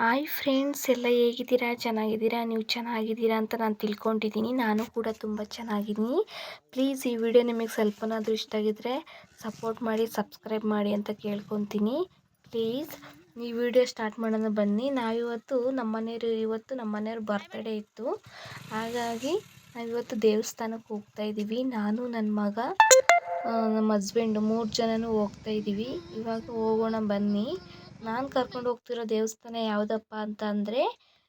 Hi friends, ಎಲ್ಲ ಹೇಗಿದ್ದೀರಾ? ಚೆನ್ನಾಗಿದ್ದೀರಾ? ನೀವು ಚೆನ್ನಾಗಿದ್ದೀರಾ ಅಂತ ನಾನು ತಿಳ್ಕೊಂಡಿದ್ದೀನಿ. ನಾನು ಕೂಡ ತುಂಬ ಚೆನ್ನಾಗಿದ್ದೀನಿ. ಪ್ಲೀಸ್ ಈ ವಿಡಿಯೋ ನಿಮಗೆ ಸ್ವಲ್ಪನಾದರೂ ಇಷ್ಟ ಆಗಿದ್ದರೆ ಸಪೋರ್ಟ್ ಮಾಡಿ, ಸಬ್ಸ್ಕ್ರೈಬ್ ಮಾಡಿ ಅಂತ ಕೇಳ್ಕೊತೀನಿ. ಪ್ಲೀಸ್ ಈ ವಿಡಿಯೋ ಸ್ಟಾರ್ಟ್ ಮಾಡೋಣ ಬನ್ನಿ. ನಾವಿವತ್ತು ನಮ್ಮ ಮನೆಯವರು, ಇವತ್ತು ನಮ್ಮ ಮನೆಯವ್ರ ಬರ್ತ್ಡೇ ಇತ್ತು. ಹಾಗಾಗಿ ನಾವಿವತ್ತು ದೇವಸ್ಥಾನಕ್ಕೆ ಹೋಗ್ತಾ ಇದ್ದೀವಿ. ನಾನು, ನನ್ನ ಮಗ ನಮ್ಮ ಹಸ್ಬೆಂಡು ಮೂರು ಜನನೂ ಹೋಗ್ತಾ ಇದ್ದೀವಿ. ಇವಾಗ ಹೋಗೋಣ ಬನ್ನಿ. ನಾನು ಕರ್ಕೊಂಡು ಹೋಗ್ತಿರೋ ದೇವಸ್ಥಾನ ಯಾವುದಪ್ಪ ಅಂತ ಅಂದರೆ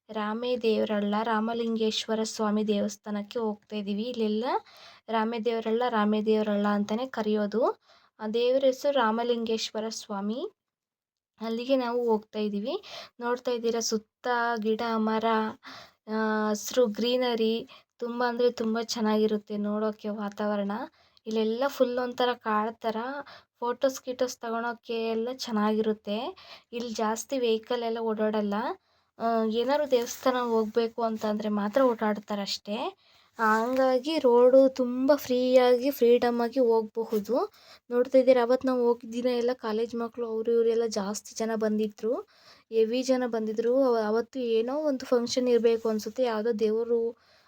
ರಾಮೇ ದೇವರಳ್ಳ ರಾಮಲಿಂಗೇಶ್ವರ ಸ್ವಾಮಿ ದೇವಸ್ಥಾನಕ್ಕೆ ಹೋಗ್ತಾ ಇದ್ದೀವಿ ಇಲ್ಲೆಲ್ಲ ರಾಮೇ ದೇವರಳ್ಳ ರಾಮೇ ದೇವರಳ್ಳ ಅಂತಲೇ ಕರೆಯೋದು. ಆ ದೇವರ ಹೆಸರು ರಾಮಲಿಂಗೇಶ್ವರ ಸ್ವಾಮಿ. ಅಲ್ಲಿಗೆ ನಾವು ಹೋಗ್ತಾ ಇದ್ದೀವಿ ನೋಡ್ತಾ ಇದ್ದೀರಾ ಸುತ್ತ ಗಿಡ, ಮರ ಹಸಿರು, ಗ್ರೀನರಿ ತುಂಬ ಅಂದರೆ ತುಂಬ ಚೆನ್ನಾಗಿರುತ್ತೆ ನೋಡೋಕ್ಕೆ ವಾತಾವರಣ. ಇಲ್ಲೆಲ್ಲ ಫುಲ್ ಒಂಥರ ಕಾಡು ಥರ ಫೋಟೋಸ್ ಗೀಟೋಸ್ ತಗೊಳೋಕ್ಕೆ ಎಲ್ಲ ಚೆನ್ನಾಗಿರುತ್ತೆ. ಇಲ್ಲಿ ಜಾಸ್ತಿ ವೆಹಿಕಲ್ ಎಲ್ಲ ಓಡಾಡಲ್ಲ. ಏನಾದ್ರು ದೇವಸ್ಥಾನ ಹೋಗ್ಬೇಕು ಅಂತಂದರೆ ಮಾತ್ರ ಓಡಾಡ್ತಾರೆ ಅಷ್ಟೇ. ಹಂಗಾಗಿ ರೋಡು ತುಂಬ ಫ್ರೀಯಾಗಿ ಫ್ರೀಡಮ್ಮಾಗಿ ಹೋಗಬಹುದು. ನೋಡ್ತಾ ಇದ್ದೀರಾ ಅವತ್ತು ನಾವು ಹೋಗಿದ್ದ ದಿನ ಎಲ್ಲ ಕಾಲೇಜ್ ಮಕ್ಕಳು ಅವರು ಇವರೆಲ್ಲ ಜಾಸ್ತಿ ಜನ ಬಂದಿದ್ದರು ಹೆವಿ ಜನ ಬಂದಿದ್ದರು ಅವತ್ತು ಏನೋ ಒಂದು ಫಂಕ್ಷನ್ ಇರಬೇಕು ಅನಿಸುತ್ತೆ. ಯಾವುದೋ ದೇವರು,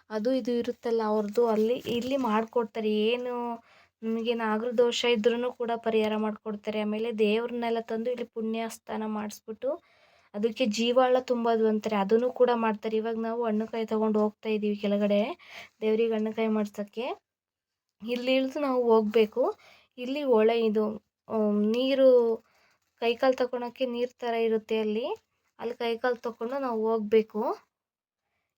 ಅದು, ಇದು ಇರುತ್ತಲ್ಲ ಅವ್ರದ್ದು ಅಲ್ಲಿ, ಇಲ್ಲಿ ಮಾಡಿಕೊಡ್ತಾರೆ. ಏನು ನಿಮಗೆ ನಾಗರ ದೋಷ ಇದ್ರೂ ಕೂಡ ಪರಿಹಾರ ಮಾಡಿಕೊಡ್ತಾರೆ. ಆಮೇಲೆ ದೇವ್ರನ್ನೆಲ್ಲ ತಂದು ಇಲ್ಲಿ ಪುಣ್ಯಸ್ಥಾನ ಮಾಡಿಸ್ಬಿಟ್ಟು ಅದಕ್ಕೆ ಜೀವಾಳ ತುಂಬೋದು ಅಂತಾರೆ. ಅದನ್ನು ಕೂಡ ಮಾಡ್ತಾರೆ. ಇವಾಗ ನಾವು ಹಣ್ಣುಕಾಯಿ ತೊಗೊಂಡು ಹೋಗ್ತಾ ಇದ್ದೀವಿ ಕೆಳಗಡೆ. ದೇವ್ರಿಗೆ ಹಣ್ಣುಕಾಯಿ ಮಾಡ್ಸೋಕ್ಕೆ. ಇಲ್ಲಿ ಇಳಿದು ನಾವು ಹೋಗಬೇಕು. ಇಲ್ಲಿ ಹೊಳೆ ಇದು ನೀರು ಕೈಕಾಲು ತಗೊಳಕ್ಕೆ ನೀರು ಥರ ಇರುತ್ತೆ ಅಲ್ಲಿ. ಅಲ್ಲಿ ಕೈಕಾಲು ತಗೊಂಡು ನಾವು ಹೋಗ್ಬೇಕು.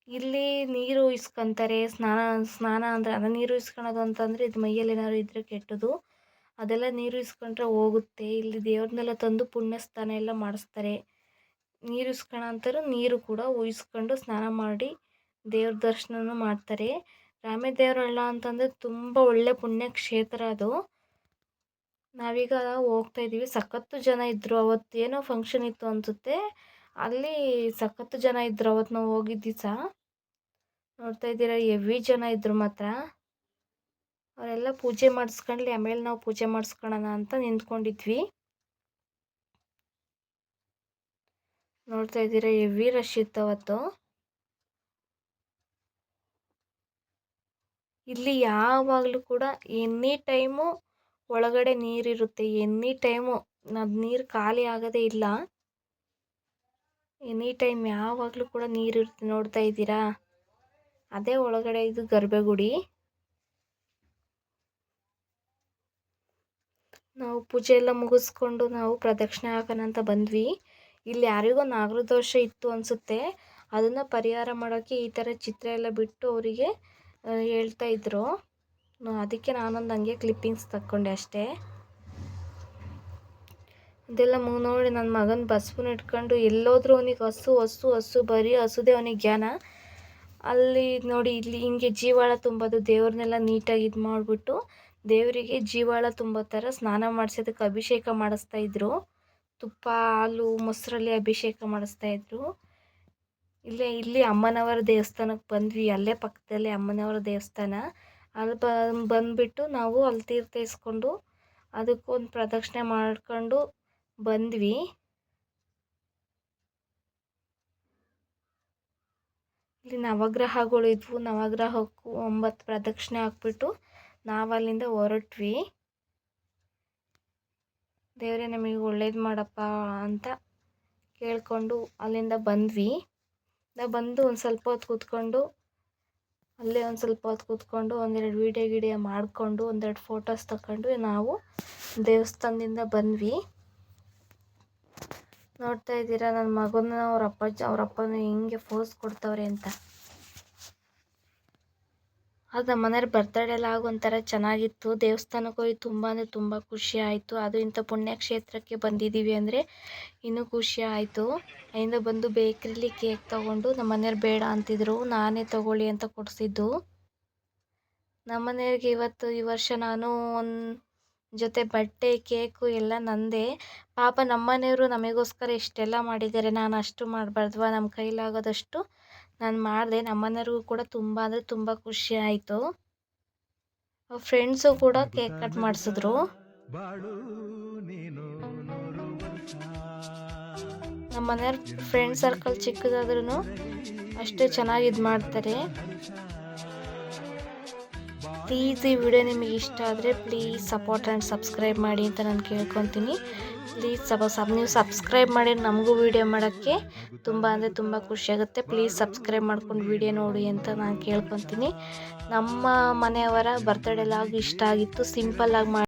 ಇಲ್ಲಿ ನೀರು ಇಸ್ಕೊಂತಾರೆ, ಸ್ನಾನ ಸ್ನಾನ ಅಂದರೆ ಅದ ನೀರು ಇಸ್ಕೊಳೋದು ಅಂತಂದರೆ ಇದು ಮೈಯಲ್ಲಿ ಏನಾದ್ರು ಇದ್ದರೆ ಕೆಟ್ಟದು ಅದೆಲ್ಲ ನೀರು ಇಸ್ಕೊಂಡ್ರೆ ಹೋಗುತ್ತೆ. ಇಲ್ಲಿ ದೇವ್ರನ್ನೆಲ್ಲ ತಂದು ಪುಣ್ಯ ಸ್ನಾನ ಎಲ್ಲ ಮಾಡಿಸ್ತಾರೆ. ನೀರು ಇಸ್ಕೊಳ ಅಂತಾರೆ ನೀರು ಕೂಡ ಉಯಿಸ್ಕೊಂಡು ಸ್ನಾನ ಮಾಡಿ ದೇವ್ರ ದರ್ಶನನೂ ಮಾಡ್ತಾರೆ. ರಾಮದೇವರಳ್ಳ ಅಂತಂದರೆ ತುಂಬ ಒಳ್ಳೆ ಪುಣ್ಯಕ್ಷೇತ್ರ ಅದು. ನಾವೀಗ ಹೋಗ್ತಾ ಇದ್ದೀವಿ. ಸಖತ್ತು ಜನ ಇದ್ದರು ಅವತ್ತು ಏನೋ ಫಂಕ್ಷನ್ ಇತ್ತು ಅನಿಸುತ್ತೆ. ಅಲ್ಲಿ ಸಖತ್ತು ಜನ ಇದ್ದರು ಅವತ್ತು ನಾವು ಹೋಗಿದ್ದ ನೋಡ್ತಾ ಇದ್ದೀರಾ? ಎವಿ ಜನ ಇದ್ದರು ಮಾತ್ರ. ಅವರೆಲ್ಲ ಪೂಜೆ ಮಾಡಿಸ್ಕೊಂಡ್ಲಿ, ಆಮೇಲೆ ನಾವು ಪೂಜೆ ಮಾಡಿಸ್ಕೊಳ್ಳೋಣ ಅಂತ ನಿಂತ್ಕೊಂಡಿದ್ವಿ. ನೋಡ್ತಾ ಇದ್ದೀರಾ? ಎವಿ ರಶ್ ಇತ್ತು ಅವತ್ತು. ಇಲ್ಲಿ ಯಾವಾಗಲೂ ಕೂಡ ಎನಿ ಟೈಮು ಒಳಗಡೆ ನೀರಿರುತ್ತೆ ಎನಿ ಟೈಮು ಅದು ನೀರು ಖಾಲಿ ಆಗೋದೇ ಇಲ್ಲ. ಎನಿ ಟೈಮ್ ಯಾವಾಗಲೂ ಕೂಡ ನೀರಿರುತ್ತೆ ನೋಡ್ತಾ ಇದ್ದೀರಾ? ಅದೇ ಒಳಗಡೆ ಇದು ಗರ್ಭಗುಡಿ. ನಾವು ಪೂಜೆ ಎಲ್ಲ ಮುಗಿಸ್ಕೊಂಡು ನಾವು ಪ್ರದಕ್ಷಿಣೆ ಹಾಕೋಣ ಅಂತ ಬಂದ್ವಿ. ಇಲ್ಲಿ ಯಾರಿಗೋ ನಾಗರದೋಷ ಇತ್ತು ಅನಿಸುತ್ತೆ. ಅದನ್ನು ಪರಿಹಾರ ಮಾಡೋಕ್ಕೆ ಈ ಥರ ಚಿತ್ರ ಎಲ್ಲ ಬಿಟ್ಟು ಅವರಿಗೆ ಹೇಳ್ತಾ ಇದ್ರು. ಅದಕ್ಕೆ ನಾನೊಂದು ಹಂಗೆ ಕ್ಲಿಪ್ಪಿಂಗ್ಸ್ ತಕ್ಕೊಂಡೆ ಅಷ್ಟೇ. ಇದೆಲ್ಲ ಮು, ನೋಡಿ ನನ್ನ ಮಗನ ಬಸ್ವನ್ನ ಇಟ್ಕೊಂಡು ಎಲ್ಲೋದ್ರೂ ಅವನಿಗೆ ಹಸು ಹಸು ಹಸು, ಬರೀ ಹಸುದೇ ಅವನಿಗೆ ಜ್ಞಾನ. ಅಲ್ಲಿ ನೋಡಿ ಇಲ್ಲಿ ಹಿಂಗೆ ಜೀವಾಳ ತುಂಬೋದು ದೇವ್ರನ್ನೆಲ್ಲ ನೀಟಾಗಿ ಇದು ಮಾಡಿಬಿಟ್ಟು ದೇವರಿಗೆ ಜೀವಾಳ ತುಂಬೋ ಥರ ಸ್ನಾನ ಮಾಡಿಸೋದಕ್ಕೆ ಅಭಿಷೇಕ ಮಾಡಿಸ್ತಾ ಇದ್ರು. ತುಪ್ಪ, ಹಾಲು, ಮೊಸರಲ್ಲಿ ಅಭಿಷೇಕ ಮಾಡಿಸ್ತಾ ಇದ್ರು. ಇಲ್ಲೇ, ಇಲ್ಲಿ ಅಮ್ಮನವರ ದೇವಸ್ಥಾನಕ್ಕೆ ಬಂದ್ವಿ. ಅಲ್ಲೇ ಪಕ್ಕದಲ್ಲೇ ಅಮ್ಮನವರ ದೇವಸ್ಥಾನ. ಅಲ್ಲಿ ಬ, ಬಂದುಬಿಟ್ಟು ನಾವು ಅಲ್ಲಿ ತೀರ್ಥ ಇಸ್ಕೊಂಡು ಅದಕ್ಕೊಂದು ಪ್ರದಕ್ಷಿಣೆ ಮಾಡ್ಕೊಂಡು ಬಂದ್ವಿ. ಇಲ್ಲಿ ನವಗ್ರಹಗಳು ಇದ್ವು. ನವಗ್ರಹಕ್ಕೂ ಒಂಬತ್ತು ಪ್ರದಕ್ಷಿಣೆ ಹಾಕ್ಬಿಟ್ಟು ನಾವು ಅಲ್ಲಿಂದ ಹೊರಟ್ವಿ. ದೇವರೇ, ನಮಗೆ ಒಳ್ಳೇದು ಮಾಡಪ್ಪ ಅಂತ ಕೇಳಿಕೊಂಡು ಅಲ್ಲಿಂದ ಬಂದ್ವಿ. ನಾವು ಬಂದು ಒಂದು ಸ್ವಲ್ಪ ಹೊತ್ತು ಕೂತ್ಕೊಂಡು, ಅಲ್ಲೇ ಒಂದು ಸ್ವಲ್ಪ ಹೊತ್ತು ಕೂತ್ಕೊಂಡು ಒಂದೆರಡು ವೀಡಿಯೋ ಗಿಡಿಯೋ ಮಾಡಿಕೊಂಡು ಒಂದೆರಡು ಫೋಟೋಸ್ ತಗೊಂಡು ನಾವು ದೇವಸ್ಥಾನದಿಂದ ಬಂದ್ವಿ. ನೋಡ್ತಾ ಇದ್ದೀರಾ? ನನ್ನ ಮಗನ ಅವ್ರ ಅಪ್ಪಾಜಿ ಅವ್ರ ಅಪ್ಪನ ಹೆಂಗೆ ಫೋರ್ಸ್ ಕೊಡ್ತವ್ರೆ ಅಂತ. ಅದು ನಮ್ಮ ಮನೆಯವ್ರ ಬರ್ತಡೇ ಎಲ್ಲ ಆಗೋ ಒಂಥರ ಚೆನ್ನಾಗಿತ್ತು. ದೇವಸ್ಥಾನಕ್ಕೆ ಹೋಗಿ ತುಂಬ ಅಂದರೆ ತುಂಬ ಖುಷಿ ಆಯಿತು. ಅದು ಇಂಥ ಪುಣ್ಯಕ್ಷೇತ್ರಕ್ಕೆ ಬಂದಿದ್ದೀವಿ ಅಂದರೆ ಇನ್ನೂ ಖುಷಿ ಆಯಿತು. ಅಲ್ಲಿಂದ ಬಂದು ಬೇಕ್ರಿಲಿ ಕೇಕ್ ತೊಗೊಂಡು ನಮ್ಮ ಮನೆಯವ್ರು ಬೇಡ ಅಂತಿದ್ರು. ನಾನೇ ತೊಗೊಳ್ಳಿ ಅಂತ ಕೊಡಿಸಿದ್ದು. ನಮ್ಮ ಮನೆಯವ್ರಿಗೆ ಇವತ್ತು ಈ ವರ್ಷ ನಾನು ಒಂದು ಜೊತೆ ಬಟ್ಟೆ, ಕೇಕು ಎಲ್ಲ ನಂದೇ. ಪಾಪ ನಮ್ಮ ಮನೆಯವರು ನಮಗೋಸ್ಕರ ಇಷ್ಟೆಲ್ಲ ಮಾಡಿದ್ದಾರೆ. ನಾನು ಅಷ್ಟು ಮಾಡಬಾರ್ದು, ನಮ್ಮ ಕೈಲಾಗೋದಷ್ಟು ನಾನು ಮಾಡಿದೆ. ನಮ್ಮನೆಯವ್ರಿಗೂ ಕೂಡ ತುಂಬ ಅಂದರೆ ತುಂಬ ಖುಷಿ ಆಯಿತು. ಫ್ರೆಂಡ್ಸು ಕೂಡ ಕೇಕ್ ಕಟ್ ಮಾಡಿಸಿದ್ರು. ನಮ್ಮ ಮನೆಯವ್ರ ಫ್ರೆಂಡ್ ಸರ್ಕಲ್ ಚಿಕ್ಕದಾದ್ರೂ ಅಷ್ಟೇ ಚೆನ್ನಾಗಿ ಇದು ಮಾಡ್ತಾರೆ. ಪ್ಲೀಸ್ ಈ ವಿಡಿಯೋ ನಿಮಗೆ ಇಷ್ಟ ಆದರೆ ಪ್ಲೀಸ್ ಸಪೋರ್ಟ್ ಆ್ಯಂಡ್ ಸಬ್ಸ್ಕ್ರೈಬ್ ಮಾಡಿ ಅಂತ ನಾನು ಕೇಳ್ಕೊತೀನಿ. ಪ್ಲೀಸ್ ಸಬ ಸಬ್ ನೀವು ಸಬ್ಸ್ಕ್ರೈಬ್ ಮಾಡಿ ನಮಗೂ ವೀಡಿಯೋ ಮಾಡೋಕ್ಕೆ ತುಂಬ ಅಂದರೆ ತುಂಬ ಖುಷಿಯಾಗುತ್ತೆ ಪ್ಲೀಸ್ ಸಬ್ಸ್ಕ್ರೈಬ್ ಮಾಡ್ಕೊಂಡು ವೀಡಿಯೋ ನೋಡಿ ಅಂತ ನಾನು ಕೇಳ್ಕೊತೀನಿ. ನಮ್ಮ ಮನೆಯವರ ಬರ್ತಡೇ ಲಾಗ್ ಇಷ್ಟ ಆಗಿತ್ತು. ಸಿಂಪಲ್ಲಾಗಿ ಮಾಡಿ